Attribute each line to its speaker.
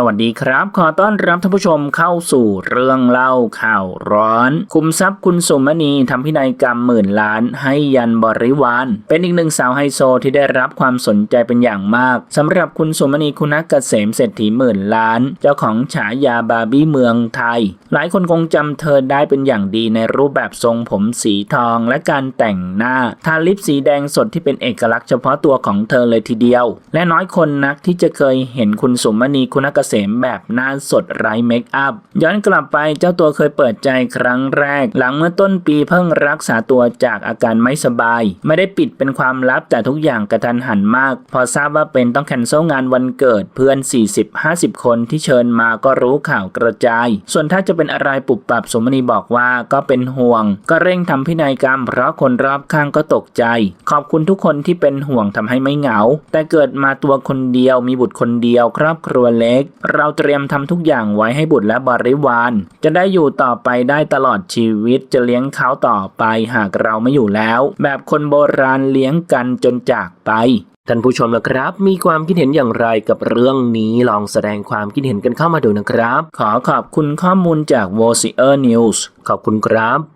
Speaker 1: สวัสดีครับ ขอต้อนรับท่านผู้ชมเข้าสู่เรื่องเล่าข่าวร้อน คุมทรัพย์คุณสมณีทำพินัยกรรมหมื่นล้านให้ยันบริวาร เป็นอีกหนึ่งสาวไฮโซที่ได้รับความสนใจเป็นอย่างมากสำหรับคุณสมณีคุณักเกษมเศรษฐีหมื่นล้าน เจ้าของฉายาบาร์บี้เมืองไทย หลายคนคงจำเธอได้เป็นอย่างดีในรูปแบบทรงผมสีทองและการแต่งหน้าทาลิปสีแดงสดที่เป็นเอกลักษณ์เฉพาะตัวของเธอเลยทีเดียว และน้อยคนนักที่จะเคยเห็นคุณสมณีคุณักเกษมแบบหน้าสดไร้เมคอัพย้อนกลับไปเจ้าตัวเคยเปิดใจครั้งแรก หลังเมื่อต้นปีเพิ่งรักษาตัวจากอาการไม่สบาย ไม่ได้ปิดเป็นความลับแต่ทุกอย่างกระทันหันมาก พอทราบว่าเป็นต้องแคนเซิลงานวันเกิดเพื่อน 40-50 คนที่เชิญมาก็รู้ข่าวกระจาย ส่วนถ้าจะเป็นอะไรปุบปับสมณีบอกว่าก็เป็นห่วง ก็เร่งทำพินัยกรรม เพราะคนรอบข้างก็ตกใจ ขอบคุณทุกคนที่เป็นห่วงทำให้ไม่เหงา แต่เกิดมาตัวคนเดียวมีบุตรคนเดียวครอบครัวเล็กเราเตรียมทำทุกอย่างไว้ให้บุตรและบริวาร จะได้อยู่ต่อไปได้ตลอดชีวิตจะเลี้ยงเขาต่อไปหากเราไม่อยู่แล้ว แบบคนโบราณเลี้ยงกันจนจากไปท่านผู้ชมนะครับ มีความคิดเห็นอย่างไรกับเรื่องนี้ลองแสดงความคิดเห็นกันเข้ามาดูนะครับ ขอขอบคุณข้อมูลจาก v o c e r News ขอบคุณครับ